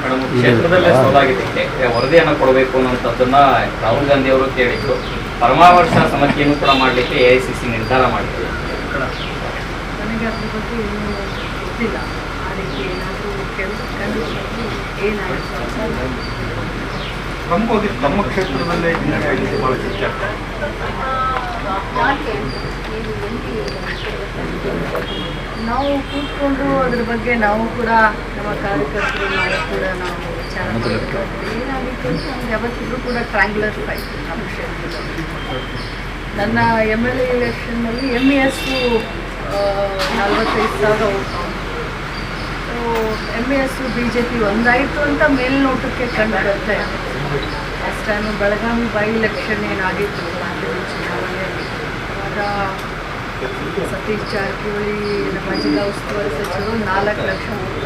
Madam ಕ್ಷೇತ್ರದಲ್ಲೇ ಸೋಲಾಗಿದ್ದಕ್ಕೆ ವರದಿಯನ್ನು ಕೊಡಬೇಕು ಅನ್ನುವಂಥದ್ದನ್ನ ರಾಹುಲ್ ಗಾಂಧಿ ಅವರು ಕೇಳಿದ್ರು. ಪರಮಾವರ್ಷ ಸಮಸ್ಯೆಯನ್ನು ಕೂಡ ಮಾಡಲಿಕ್ಕೆ ಎ ಐ ಸಿ ಸಿ ನಿರ್ಧಾರ ಮಾಡಿದ್ರು ನನಗೆ ಅದ್ರ ಬಗ್ಗೆ ಏನೂ ಗೊತ್ತಿಲ್ಲ. ಆ ರೀತಿ ಏನಾದರೂ ಕೆಲಸ ಕಂಡೀಷನ್ ಏನಾಯಿತು ಅಂತ ತಮ್ಮ ಕ್ಷೇತ್ರದಲ್ಲೇ ಹಿನ್ನೆಲೆ ಆಗಿದೆ ಬಹಳ ಚರ್ಚೆ. ನಾವು ಕೂತ್ಕೊಂಡು ಅದ್ರ ಬಗ್ಗೆ ನಾವು ಕೂಡ ನಮ್ಮ ಕಾರ್ಯಕರ್ತರು ನಾವು ಕೂಡ ನಾವು ವಿಚಾರ. ಏನಾಗಿತ್ತು ಅಂದರೆ ನಮ್ಗೆ ಯಾವತ್ತಿದ್ರು ಕೂಡ ಟ್ರ್ಯಾಂಗ್ಯುಲರ್ ಫೈಟ್ ನಮ್ಮ ಕ್ಷೇತ್ರದಲ್ಲಿ. ನನ್ನ ಎಂ ಎಲ್ ಎ ಎಲೆಕ್ಷನ್ನಲ್ಲಿ ಎಂ ಇ ಎಸ್ಸು ನಲ್ವತ್ತೈದು ಸಾವಿರ vote. So M E S B J P ಒಂದಾಯಿತು ಅಂತ ಮೇಲ್ನೋಟಕ್ಕೆ ಕಂಡು ಬರುತ್ತೆ ಇದೆ. Last time Belagavi by election ಏನಾಗಿತ್ತು ಚುನಾವಣೆಯಲ್ಲಿ ಅವಾಗ ಸತೀಶ್ ಜಾರಕಿಹೊಳಿ ನಮ್ಮ ಜಿಲ್ಲಾ ಉಸ್ತುವಾರಿ ಸಚಿವರು ನಾಲ್ಕು ಲಕ್ಷ ಓಟ್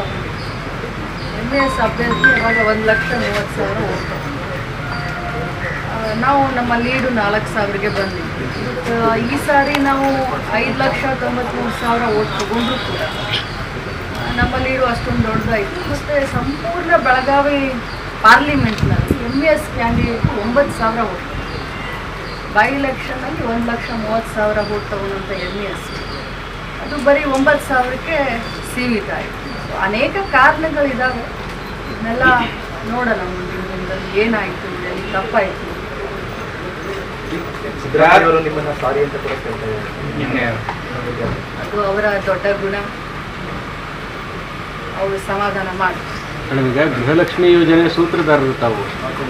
ಎಂ ಎಸ್ ಅಭ್ಯರ್ಥಿ ಅವಾಗ ಒಂದು ಲಕ್ಷ ಮೂವತ್ತು ಸಾವಿರ ಓಟ್ ನಾವು ನಮ್ಮ ಲೀಡು ನಾಲ್ಕು ಸಾವಿರಗೆ ಬಂದಿದ್ವಿ ಈ ಸಾರಿ ನಾವು ಐದು ಲಕ್ಷ ತೊಂಬತ್ತ್ಮೂರು ಸಾವಿರ ಓಟ್ ತಗೊಂಡ್ರು ಕೂಡ. ಆ, ನಮ್ಮ ಲೀಡು ಅಷ್ಟೊಂದು ದೊಡ್ಡದಾಯಿತು. ಮತ್ತು ಸಂಪೂರ್ಣ ಬೆಳಗಾವಿ ಪಾರ್ಲಿಮೆಂಟ್ನಲ್ಲಿ ಎಂ ಎಸ್ ಕ್ಯಾಂಡಿಡೇಟ್ ಒಂಬತ್ತು ಸಾವಿರ ಓಟ್ ಬೈ ಎಲೆಕ್ಷನಲ್ಲಿ ಒಂದು ಲಕ್ಷ ಮೂವತ್ತು ಸಾವಿರ ಓಟ್ ತಗೊಳ್ಳುವಂಥ ಎಂ ಇ ಎಸ್ ಅದು ಬರೀ ಒಂಬತ್ತು ಸಾವಿರಕ್ಕೆ ಸೀಮಿತ ಆಯಿತು. ಅನೇಕ ಅನೇಕ ಕಾರಣಗಳಿದ್ದಾವೆ ಇದನ್ನೆಲ್ಲ ನೋಡೋಣ ಮುಂದಿನ ದಿನದಲ್ಲಿ ಏನಾಯಿತು ಎಲ್ಲಿ ತಪ್ಪಾಯಿತು. ಅದು ಅವರ ದೊಡ್ಡ ಗುಣ. ಅವರು ಸಮಾಧಾನ ಮಾಡಿ ಈಗ ಗೃಹಲಕ್ಷ್ಮಿ ಯೋಜನೆ ಸೂತ್ರಧಾರರು ತಾವು.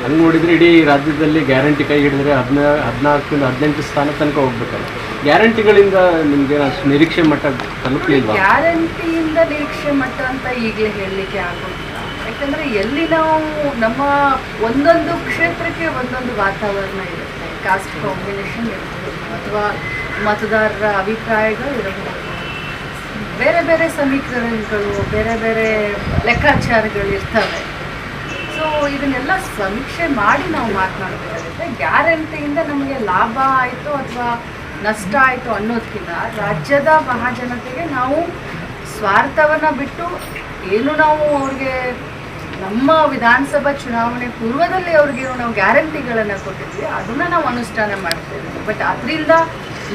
ಹಂಗೆ ನೋಡಿದರೆ ಇಡೀ ರಾಜ್ಯದಲ್ಲಿ ಗ್ಯಾರಂಟಿ ಕೈ ಹಿಡಿದ್ರೆ ಹದಿನಾ ಹದಿನಾಲ್ಕರಿಂದ ಹದಿನೆಂಟು ಸ್ಥಾನ ತನಕ ಹೋಗ್ಬೇಕಲ್ಲ ಗ್ಯಾರಂಟಿಗಳಿಂದ ನಿಮ್ಗೆ ನಿರೀಕ್ಷೆ ಮಟ್ಟ ತಲುಪಲಿಲ್ವಾ? ಗ್ಯಾರಂಟಿಯಿಂದ ನಿರೀಕ್ಷೆ ಮಟ್ಟ ಅಂತ ಈಗಲೇ ಹೇಳಲಿಕ್ಕೆ ಆಗೋದಿಲ್ಲ. ಯಾಕಂದರೆ ಎಲ್ಲಿ ನಾವು ನಮ್ಮ ಒಂದೊಂದು ಕ್ಷೇತ್ರಕ್ಕೆ ಒಂದೊಂದು ವಾತಾವರಣ ಇರುತ್ತೆ. ಕಾಸ್ಟ್ ಕಾಂಬಿನೇಷನ್ ಇರ್ಬೋದು, ಅಥವಾ ಮತದಾರರ ಅಭಿಪ್ರಾಯಗಳು ಇರಬಹುದು. ಬೇರೆ ಬೇರೆ ಸಮೀಕರಣಗಳು, ಬೇರೆ ಬೇರೆ ಲೆಕ್ಕಾಚಾರಗಳು ಇರ್ತವೆ. ಸೊ ಇದನ್ನೆಲ್ಲ ಸಮೀಕ್ಷೆ ಮಾಡಿ ನಾವು ಮಾತನಾಡಬೇಕಾಗುತ್ತೆ ಗ್ಯಾರಂಟಿಯಿಂದ ನಮಗೆ ಲಾಭ ಆಯಿತು ಅಥವಾ ನಷ್ಟ ಆಯಿತು ಅನ್ನೋದಕ್ಕಿಂತ ರಾಜ್ಯದ ಮಹಾಜನತೆಗೆ ನಾವು ಸ್ವಾರ್ಥವನ್ನು ಬಿಟ್ಟು ಏನು ನಾವು ಅವ್ರಿಗೆ ನಮ್ಮ ವಿಧಾನಸಭಾ ಚುನಾವಣೆ ಪೂರ್ವದಲ್ಲಿ ಅವ್ರಿಗೆ ನಾವು ಗ್ಯಾರಂಟಿಗಳನ್ನು ಕೊಟ್ಟಿದ್ವಿ, ಅದನ್ನು ನಾವು ಅನುಷ್ಠಾನ ಮಾಡ್ತೇವೆ. ಬಟ್ ಅದರಿಂದ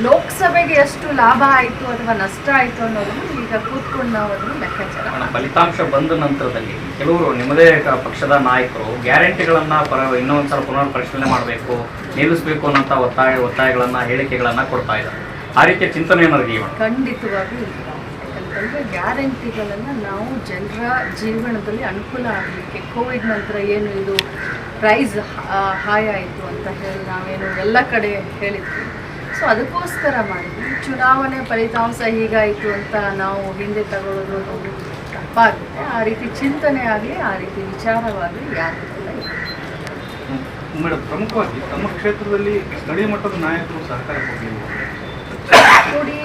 ಲೋಕಸಭೆಗೆ ಎಷ್ಟು ಲಾಭ ಆಯಿತು ಅಥವಾ ನಷ್ಟ ಆಯಿತು ಅನ್ನೋದನ್ನು ಈಗ ಕೂತ್ಕೊಂಡು ನಾವು ಅದನ್ನು ಲೆಕ್ಕಾಚಾರ ಫಲಿತಾಂಶ ಬಂದ ನಂತರದಲ್ಲಿ ಕೆಲವರು ನಿಮ್ಮದೇ ಪಕ್ಷದ ನಾಯಕರು ಗ್ಯಾರಂಟಿಗಳನ್ನ ಪರ ಇನ್ನೊಂದ್ಸಲ ಪುನರ್ ಪರಿಶೀಲನೆ ಮಾಡಬೇಕು ನಿಲ್ಲಿಸಬೇಕು ಅನ್ನೋಂಥ ಒತ್ತಾಯ ಒತ್ತಾಯಗಳನ್ನ ಹೇಳಿಕೆಗಳನ್ನ ಕೊಡ್ತಾ ಇದ್ದಾರೆ. ಆ ರೀತಿಯ ಚಿಂತನೆ ಏನಾದ್ರು ಖಂಡಿತವಾಗಿ ಯಾಕಂತಂದ್ರೆ ಯಾಕಂತಂದರೆ ಗ್ಯಾರಂಟಿಗಳನ್ನು ನಾವು ಜನರ ಜೀವನದಲ್ಲಿ ಅನುಕೂಲ ಆಗಲಿಕ್ಕೆ ಕೋವಿಡ್ ನಂತರ ಏನು ಇದು ಪ್ರೈಸ್ ಹಾಯ್ ಆಯಿತು ಅಂತ ಹೇಳಿ ನಾವೇನು ಎಲ್ಲ ಕಡೆ ಹೇಳಿದ್ವಿ. ಸೊ ಅದಕ್ಕೋಸ್ಕರ ಮಾಡಿ. ಚುನಾವಣೆ ಫಲಿತಾಂಶ ಹೀಗಾಯಿತು ಅಂತ ನಾವು ಹಿಂದೆ ತಗೊಳ್ಳೋದು ಅನ್ನೋದು ತಪ್ಪಾಗುತ್ತೆ. ಆ ರೀತಿ ಚಿಂತನೆ ಆಗಲಿ ಆ ರೀತಿ ವಿಚಾರವಾಗಲಿ ಯಾರು. ಮೇಡಮ್ ಪ್ರಮುಖವಾಗಿ ತಮ್ಮ ಕ್ಷೇತ್ರದಲ್ಲಿ ಸ್ಥಳೀಯ ಮಟ್ಟದ ನಾಯಕರು ಸಹಕಾರ ಕೊಡಲಿಲ್ಲ. ನೋಡಿ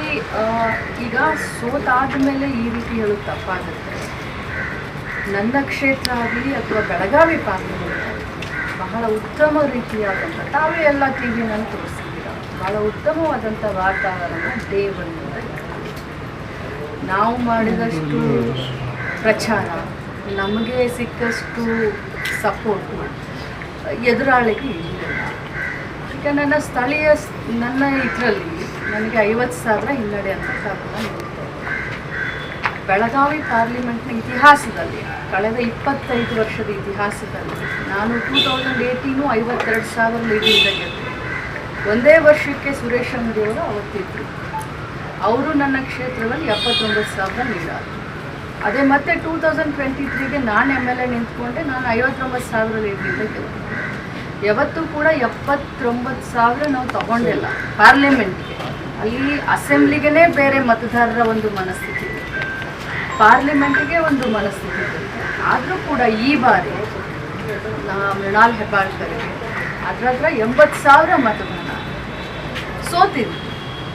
ಈಗ ಸೋತಾದ ಮೇಲೆ ಈ ರೀತಿ ಹೇಳೋದು ತಪ್ಪಾಗುತ್ತೆ. ನನ್ನ ಕ್ಷೇತ್ರ ಆಗಲಿ ಅಥವಾ ಬೆಳಗಾವಿ ಪಾರ್ಲಿಮೆಂಟ್ ಬಹಳ ಉತ್ತಮ ರೀತಿಯಾದಂಥ ತಾವೇ ಎಲ್ಲ ಟಿ ವಿನಲ್ಲಿ ಬಹಳ ಉತ್ತಮವಾದಂಥ ವಾತಾವರಣ ಒನ್ನಿಂದ ನಾವು ಮಾಡಿದಷ್ಟು ಪ್ರಚಾರ, ನಮಗೆ ಸಿಕ್ಕಷ್ಟು ಸಪೋರ್ಟು ಎದುರಾಳಿಗೆ ಈಗ ನನ್ನ ಸ್ಥಳೀಯ ನನ್ನ ಇದರಲ್ಲಿ ನನಗೆ ಐವತ್ತು ಸಾವಿರ ಹಿನ್ನಡೆ ಅಂತ ಕಾರಣ ಬೆಳಗಾವಿ ಪಾರ್ಲಿಮೆಂಟ್ನ ಇತಿಹಾಸದಲ್ಲಿ, ಕಳೆದ ಇಪ್ಪತ್ತೈದು ವರ್ಷದ ಇತಿಹಾಸದಲ್ಲಿ ನಾನು ಟೂ ತೌಸಂಡ್ ಏಯ್ಟೀನು ಐವತ್ತೆರಡು ಸಾವಿರ ಲೀಡಿಂದ ಗೆದ್ದೆ. ಒಂದೇ ವರ್ಷಕ್ಕೆ ಸುರೇಶ್ ಅಂಗಡಿಯವರು ಅವತ್ತಿದ್ರು. ಅವರು ನನ್ನ ಕ್ಷೇತ್ರದಲ್ಲಿ ಎಪ್ಪತ್ತೊಂಬತ್ತು ಸಾವಿರ ನೀಡಾರು. ಅದೇ ಮತ್ತೆ ಟೂ ತೌಸಂಡ್ ಟ್ವೆಂಟಿ ತ್ರೀಗೆ ನಾನು ಎಂ ಎಲ್ ಎ ನಿಂತ್ಕೊಂಡೆ, ನಾನು ಐವತ್ತೊಂಬತ್ತು ಸಾವಿರ ಲೀಡಿಂದ ಗೆದ್ದೆ ಯಾವತ್ತೂ ಕೂಡ ಎಪ್ಪತ್ತೊಂಬತ್ತು ಸಾವಿರ ನಾವು ತಗೊಂಡಿಲ್ಲ ಪಾರ್ಲಿಮೆಂಟ್ಗೆ. ಅಲ್ಲಿ ಅಸೆಂಬ್ಲಿಗೇ ಬೇರೆ ಮತದಾರರ ಒಂದು ಮನಸ್ಥಿತಿ ಪಾರ್ಲಿಮೆಂಟ್ಗೆ ಒಂದು ಮನಸ್ಥಿತಿ ಆದರೂ ಕೂಡ ಈ ಬಾರಿ ನಾ ಮೃಣಾಲ್ ಹೆಬ್ಬಾಳ್ಕರ್ ಅದ್ರ ಹತ್ರ ಎಂಬತ್ತು ಸಾವಿರ ಮತದಾನ ಸೋತಿದ್ವಿ.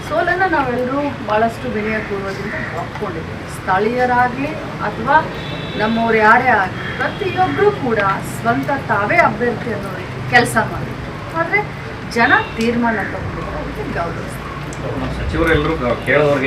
ಸೋಲನ್ನು ನಾವೆಲ್ಲರೂ ಭಾಳಷ್ಟು ವಿನಯಪೂರ್ವದಿಂದ ಒಪ್ಕೊಂಡಿದ್ದೀವಿ ಸ್ಥಳೀಯರಾಗಲಿ ಅಥವಾ ನಮ್ಮವ್ರು ಯಾರೇ ಆಗಲಿ ಪ್ರತಿಯೊಬ್ಬರೂ ಕೂಡ ಸ್ವಂತ ತಾವೇ ಅಭ್ಯರ್ಥಿ ಅನ್ನೋ ಕೆಲಸ ಮಾಡಿದ್ರು. ಆದರೆ ಜನ ತೀರ್ಮಾನ ತಗೊಂಡಿದ್ದಾರೆ ಗೌರವಿಸ್ತೀವಿ ಸಚಿವರೆಲ್ಲರೂ ಕೇಳೋರಿಗೆ